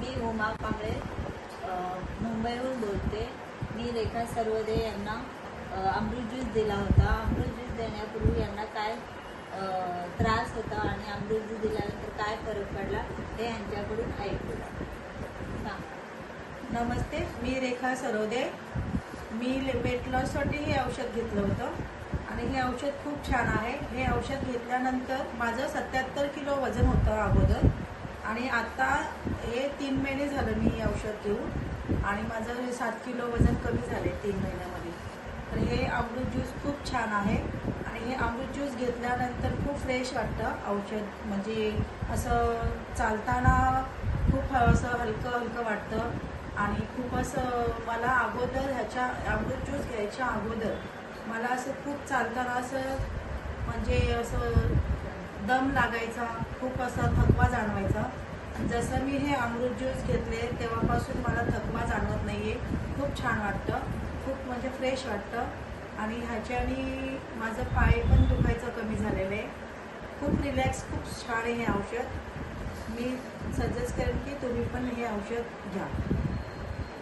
मी उमा कांबळे मुंबईहून बोलते. मी रेखा सर्वदे यांना अमृत ज्यूस दिला होता. अमृत ज्यूस देण्यापूर्वी यांना काय त्रास होता आणि अमृत ज्यूस दिल्यानंतर काय फरक पडला हे यांच्याकडून ऐकूया. नमस्ते मी रेखा सरोदे मी वेट लॉससाठी हे औषध घेतलं होतं आणि हे औषध खूप छान आहे. हे औषध घेतल्यानंतर माझं सत्याहत्तर किलो वजन होतं अगोदर आणि आता तीन महिने झालं मी हे औषध घेऊन. आणि माझं हे सात किलो वजन कमी झाले तीन महिन्यामध्ये. तर हे अमृत ज्यूस खूप छान आहे. आणि हे अमृत ज्यूस घेतल्यानंतर खूप फ्रेश वाटतं औषध. म्हणजे असं चालताना खूप असं हलकं हलकं वाटतं. आणि खूप असं मला अगोदर ह्याच्या अमृत ज्यूस घ्यायच्या अगोदर मला असं खूप चालताना असं म्हणजे असं दम लागायचा. खूप असा थकवा जाणवायचा. जसं मी हे अमृत ज्यूस घेतले तेव्हापासून मला थकवा जाणवत नाही आहे खूप छान वाटतं. खूप म्हणजे फ्रेश वाटतं. आणि ह्याच्याने माझं पाय पण दुखायचं कमी झालेलं आहे. खूप रिलॅक्स खूप छान आहे हे औषध. मी सजेस्ट करेन की तुम्ही पण हे औषध घ्या.